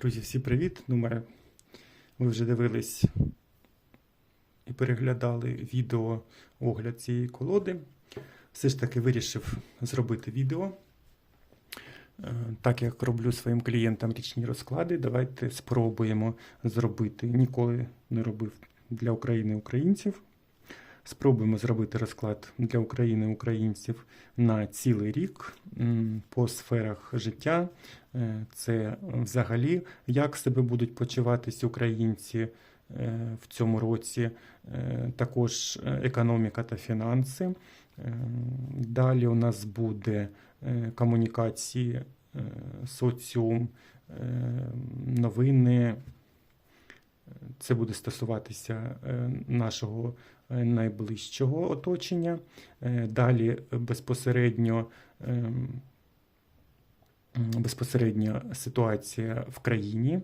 Друзі, всі привіт! Думаю, ви вже дивились і переглядали відео огляд цієї колоди. Все ж таки вирішив зробити відео. Е, Так як роблю своїм клієнтам річні розклади, давайте спробуємо зробити. Ніколи не робив для України українців. Спробуємо зробити розклад для України українців на цілий рік по сферах життя. Е, Це взагалі, як себе будуть почуватись українці е, в цьому році, е, також економіка та фінанси. Далі у нас буде комунікації, соціум, новини. Це буде стосуватися нашого найближчого оточення. Е, Далі безпосередньо, ем, безпосередньо ситуація в країні.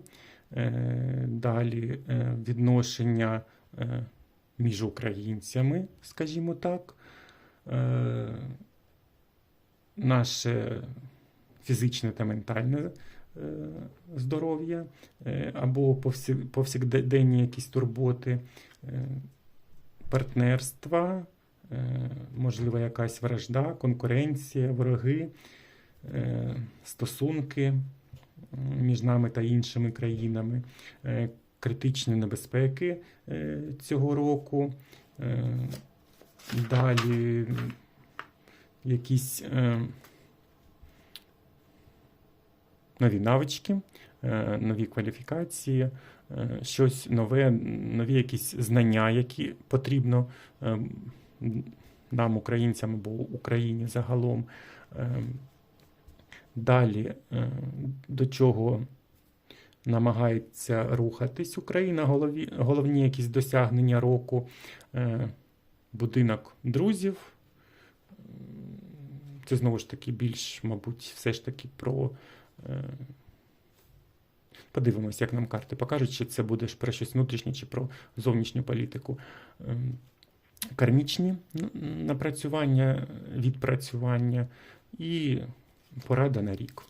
Е, Далі е, відношення е, між українцями, скажімо так. Е, Наше фізичне та ментальне е, здоров'я е, або повсякденні якісь турботи, е, партнерства, е, можливо, якась вражда, конкуренція, вороги, е, стосунки між нами та іншими країнами, е, критичні небезпеки е, цього року. е, Далі якісь е, нові навички, е, нові кваліфікації, е, щось нове, нові якісь знання, які потрібно е, нам, українцям або Україні загалом. Е, Далі, е, до чого намагається рухатись Україна, голові, головні якісь досягнення року, е, будинок друзів. Це знову ж таки більш, мабуть, все ж таки про. Подивимось, як нам карти покажуть, чи це буде про щось внутрішнє, чи про зовнішню політику. Ем, Кармічні напрацювання, відпрацювання і порада на рік.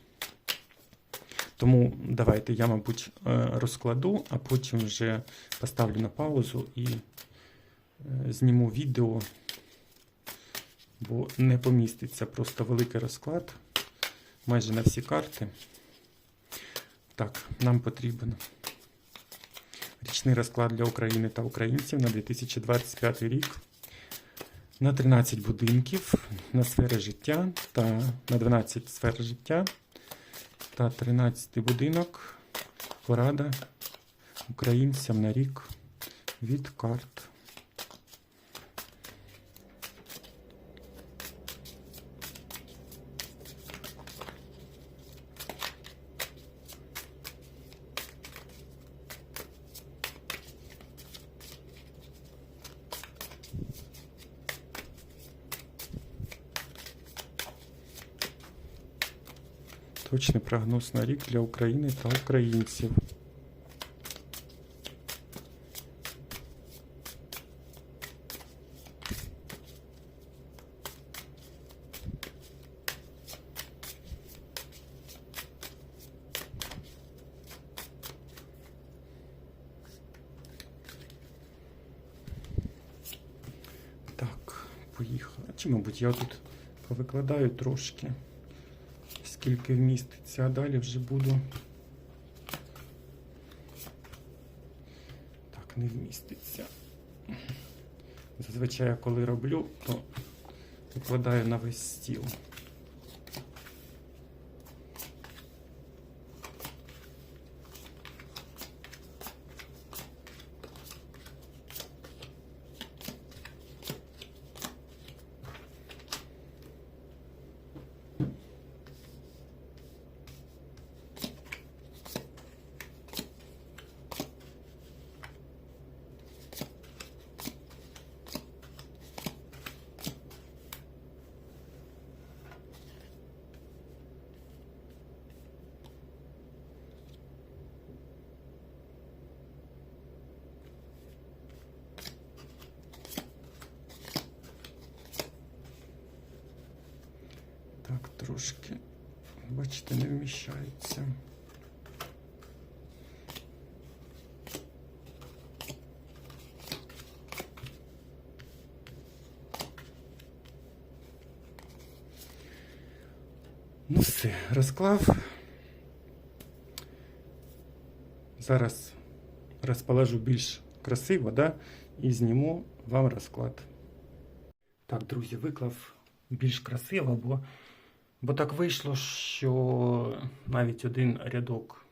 Тому давайте я, мабуть, е, розкладу, а потім вже поставлю на паузу і е, зніму відео, бо не поміститься просто великий розклад майже на всі карти. Так, нам потрібен річний розклад для України та українців на 2025 рік. На 13 будинків, на сфери життя та на 12 сфер життя та 13 будинок. Порада українцям на рік від карт. Точний прогноз на рік для України та українців. Так, поїхали. Чи, мабуть, я тут повикладаю трошки скільки вміститься, а далі вже буду. Так, не вміститься. Зазвичай, коли роблю, то викладаю на весь стіл. бачите, не вміщається. Ну все, розклав. Зараз розположу більш красиво, да? і зніму вам розклад. Так, друзі, виклав більш красиво, бо бо так вийшло, що навіть один рядок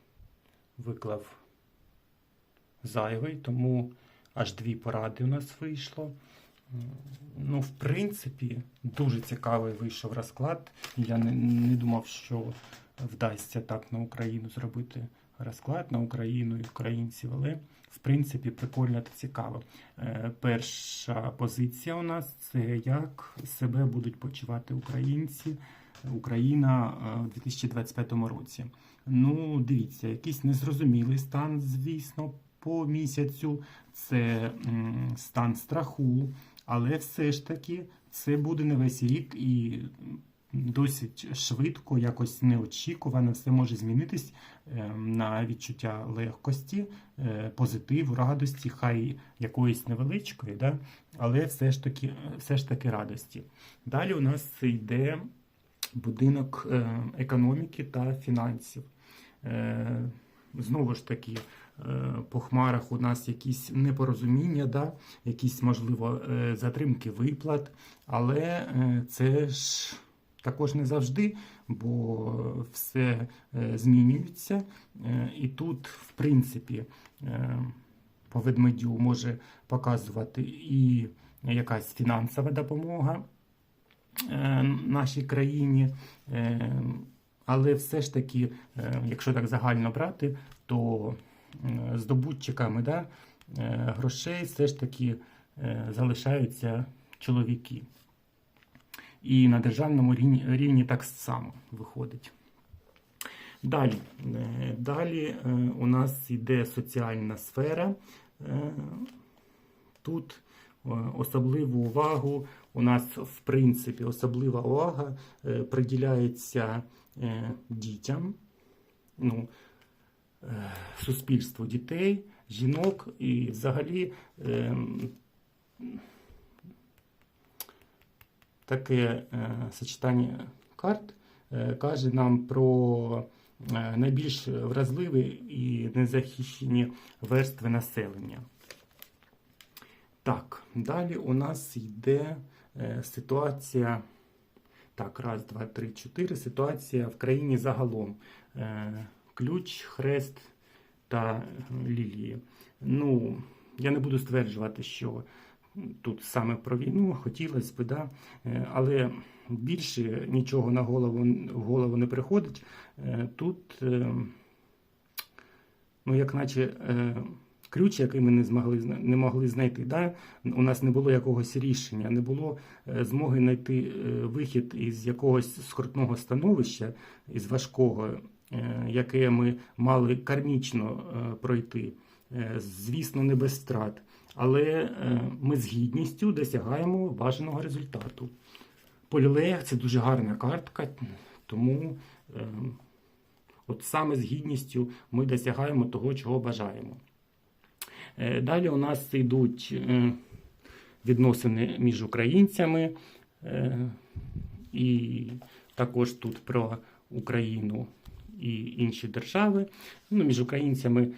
виклав зайвий, тому аж дві поради у нас вийшло. Ну, в принципі, дуже цікавий вийшов розклад. Я не, не думав, що вдасться так на Україну зробити розклад на Україну і українців, але в принципі прикольно та цікаво. Е, перша позиція у нас це як себе будуть почувати українці, Україна е, у 2025 році. Ну, дивіться, якийсь незрозумілий стан, звісно, по місяцю. Це стан страху, але все ж таки це буде не весь рік і досить швидко, якось неочікувано, все може змінитись е, на відчуття легкості, е, позитиву, радості, хай якоїсь невеличкої, да? але все ж таки, все ж таки радості. Далі у нас йде будинок е, економіки та фінансів. Е, Знову ж таки, е, по хмарах у нас якісь непорозуміння, да? якісь, можливо, затримки виплат, але це ж також не завжди, бо все змінюється. І тут, в принципі, по ведмедю може показувати і якась фінансова допомога нашій країні. Е, Але все ж таки, е, якщо так загально брати, то е, здобутчиками да, е, грошей все ж таки е, залишаються чоловіки. І на державному рівні, рівні так само виходить. Далі, Е, далі е, у нас йде соціальна сфера. Е, Тут е, особливу увагу у нас, в принципі, особлива увага е, приділяється е, дітям, ну, е, суспільству дітей, жінок і взагалі е, таке е, сочетання карт е, каже нам про е, найбільш вразливі і незахищені верстви населення. Так, далі у нас йде е, ситуація. Так, раз, два, три, чотири. Ситуація в країні загалом. Е, ключ, хрест та лілії. Ну, я не буду стверджувати, що тут саме про війну хотілося б, да? Е, але більше нічого на голову, в голову не приходить. Е, Тут, е, ну, як наче. Ключ, який ми не змогли не могли знайти, да? у нас не було якогось рішення, не було е, змоги знайти е, вихід із якогось скрутного становища, із важкого, е, яке ми мали кармічно пройти. Звісно, не без страт, але ми з гідністю досягаємо бажаного результату. Полілеях це дуже гарна картка, тому от саме з гідністю ми досягаємо того, чого бажаємо. Е, Далі у нас йдуть е, відносини між українцями, е, і також тут про Україну і інші держави. Ну, між українцями,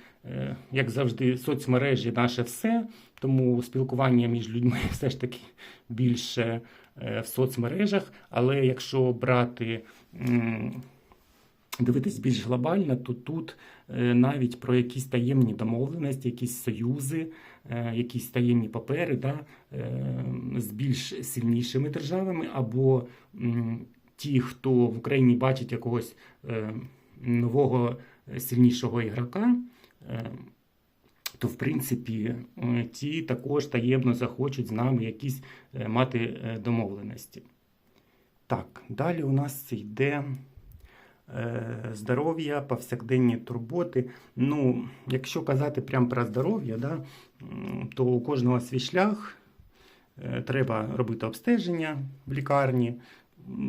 як завжди, соцмережі наше все, тому спілкування між людьми все ж таки більше в соцмережах. Але якщо брати. Дивитись більш глобально, то тут е, навіть про якісь таємні домовленості, якісь союзи, е, якісь таємні папери да, е, з більш сильнішими державами, або ті, хто в Україні бачить якогось нового сильнішого ігрока, то в принципі ті також таємно захочуть з нами якісь мати домовленості. Так, далі у нас йде здоров'я, повсякденні турботи. Ну, якщо казати прямо про здоров'я, да, то у кожного свій шлях Е, треба робити обстеження в лікарні,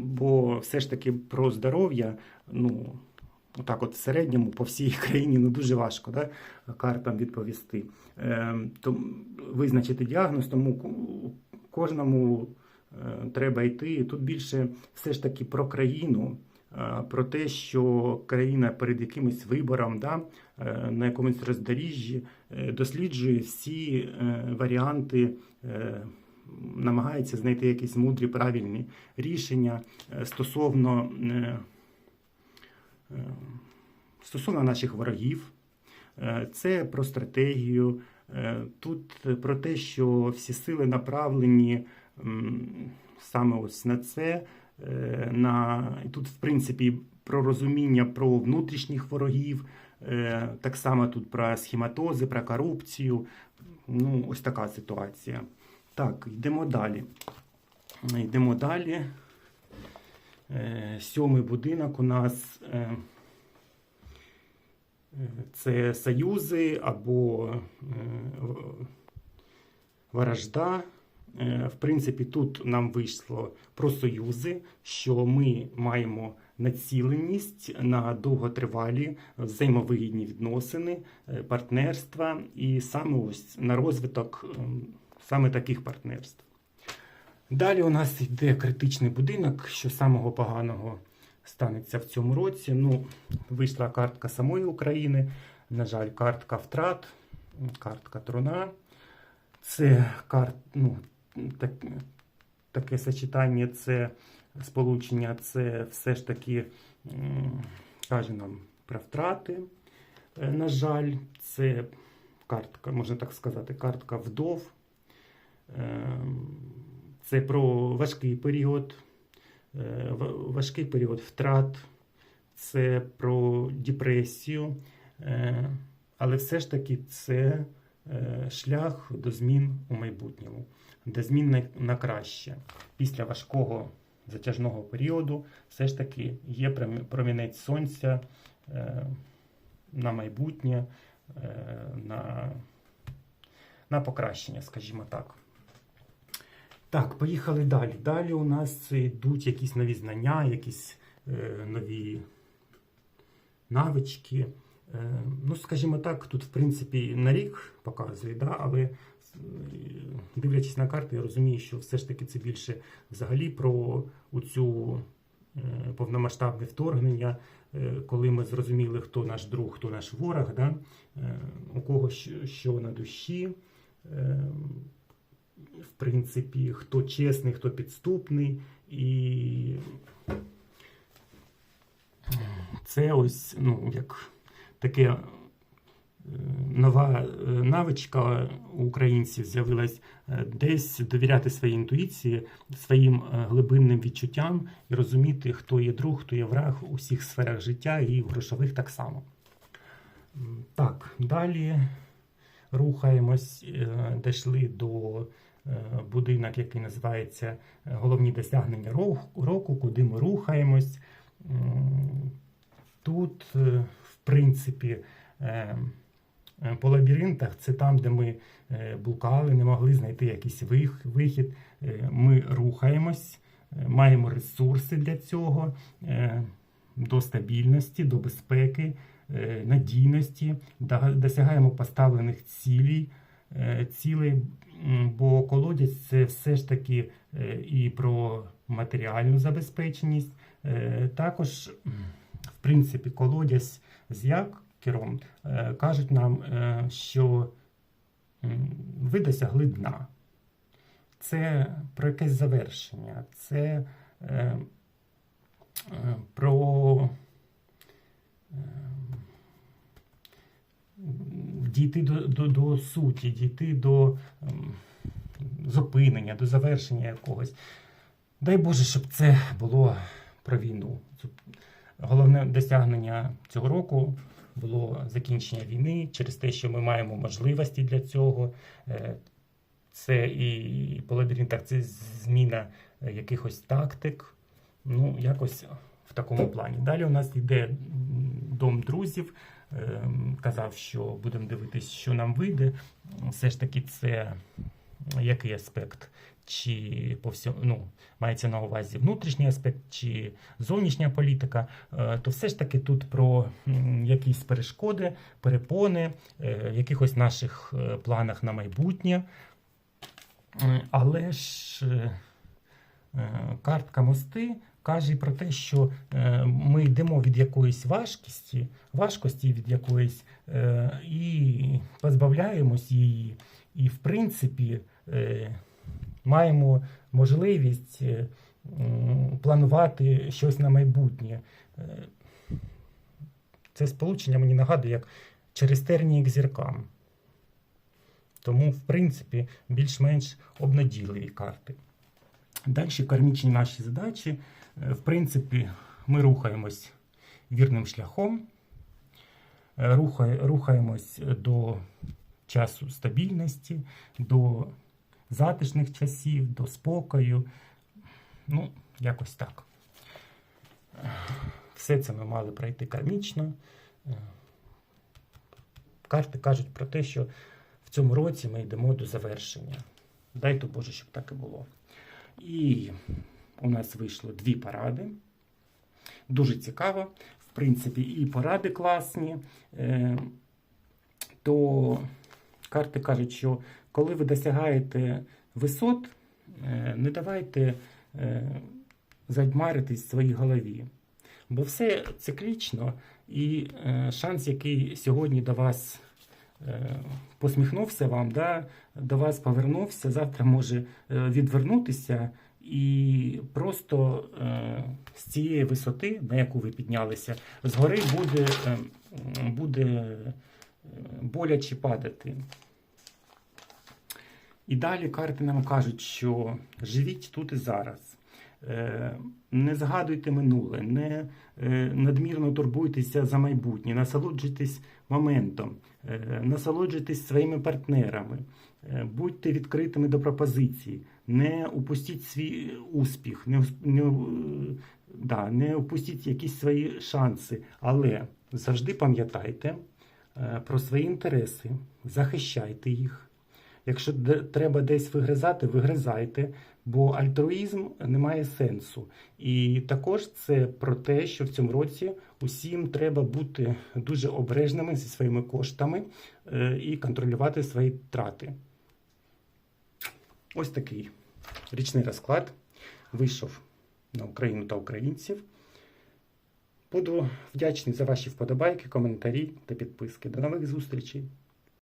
бо все ж таки про здоров'я, ну, отак от в середньому по всій країні ну, дуже важко да, картам відповісти. Е, то, визначити діагноз, тому кожному е, треба йти. Тут більше все ж таки про країну, е, про те, що країна перед якимось вибором, да, е, на якомусь роздоріжжі е, досліджує всі е, варіанти, е, намагається знайти якісь мудрі правильні рішення е, стосовно, е, е, стосовно наших ворогів. Е, Це про стратегію. Е, Тут про те, що всі сили направлені саме ось на це. Е, На... і Тут, в принципі, про розуміння про внутрішніх ворогів, е, так само тут про схематози, про корупцію. Ну, ось така ситуація. Так, йдемо далі. Йдемо далі. Е, Сьомий будинок у нас це союзи або ворожда. Е, В принципі, тут нам вийшло про союзи, що ми маємо націленість на довготривалі взаємовигідні відносини, е, партнерства і саме ось на розвиток ем, саме таких партнерств. Далі у нас йде критичний будинок, що самого поганого станеться в цьому році. Ну, вийшла картка самої України. На жаль, картка втрат, картка труна. Це карт, ну, так, таке сочетання, це сполучення, це все ж таки каже нам про втрати. Е, На жаль, це картка, можна так сказати, картка вдов. Ем, Це про важкий період, е, важкий період втрат, це про депресію, е, але все ж таки це е, шлях до змін у майбутньому, до змін на, на краще. Після важкого затяжного періоду все ж таки є промінець сонця е, на майбутнє, е, на, на покращення, скажімо так. Так, поїхали далі. Далі у нас йдуть якісь нові знання, якісь е, нові навички. Е, ну, скажімо так, тут, в принципі, на рік показує, да, але е, дивлячись на карти, я розумію, що все ж таки це більше взагалі про цю повномасштабне вторгнення, е, коли ми зрозуміли, хто наш друг, хто наш ворог, да, е, у кого що, на душі. Е, в принципі, хто чесний, хто підступний. І це ось ну, як таке е, нова е, навичка у українців з'явилась е, десь довіряти своїй інтуїції, своїм глибинним відчуттям і розуміти, хто є друг, хто є враг у всіх сферах життя і в грошових так само. Так, далі рухаємось, дійшли до будинок, який називається Головні досягнення року, куди ми рухаємось. Тут, принципі, е, е, по лабіринтах це там, де ми е, блукали, не могли знайти якийсь вихід. Ми рухаємось, маємо ресурси для цього, до стабільності, до безпеки, надійності, досягаємо поставлених цілей, цілей, бо колодязь це все ж таки і про матеріальну забезпеченість. Також, принципі, колодязь з якером е, кажуть нам, е, що ви досягли дна. Це про якесь завершення, це е, про дійти до, до, до суті, дійти до зупинення, до завершення якогось. Дай Боже, щоб це було про війну. Головне досягнення цього року було закінчення війни через те, що ми маємо можливості для цього. Е, Це і по лабіринтах це зміна е, якихось тактик. Ну, якось в такому плані. Далі у нас йде дом друзів. Ем, Казав, що будемо дивитись, що нам вийде. Все ж таки, це який аспект? Чи по всьому ну, мається на увазі внутрішній аспект, чи зовнішня політика, Е, то все ж таки тут про якісь перешкоди, перепони, е, якихось наших е, планах на майбутнє. Але ж картка мости каже про те, що ми йдемо від якоїсь важкості, важкості від якоїсь і позбавляємось її. І, в принципі, маємо можливість е, планувати щось на майбутнє. Е, Це сполучення мені нагадує, як через тернії к зіркам. Тому, в принципі, більш-менш обнадійливі карти. Далі кармічні наші задачі. Е, В принципі, ми рухаємось вірним шляхом, рухаємось до часу стабільності, до затишних часів, до спокою. Ну, якось так. Все це ми мали пройти кармічно. Е, Карти кажуть про те, що в цьому році ми йдемо до завершення. Дай то Боже, щоб так і було. І у нас вийшло дві поради. Дуже цікаво. В принципі, і поради класні. Е, То карти кажуть, що коли ви досягаєте висот, е, не давайте е, задьмаритись в своїй голові. Бо все циклічно, і е, шанс, який сьогодні до вас посміхнувся вам, да, до вас повернувся, завтра може відвернутися, і просто з цієї висоти, на яку ви піднялися, згори буде, буде боляче падати. І далі карти нам кажуть, що живіть тут і зараз. Е, Не згадуйте минуле, не е, надмірно турбуйтеся за майбутнє, насолоджуйтесь моментом, е, насолоджуйтесь своїми партнерами, будьте відкритими до пропозицій, не упустіть свій успіх, не, не, да, не упустіть якісь свої шанси, але завжди пам'ятайте про свої інтереси, захищайте їх. Якщо треба десь вигризати, вигризайте, бо альтруїзм не має сенсу. І також це про те, що в цьому році усім треба бути дуже обережними зі своїми коштами е, і контролювати свої трати. Ось такий річний розклад вийшов на Україну та українців. Буду вдячний за ваші вподобайки, коментарі та підписки. До нових зустрічей!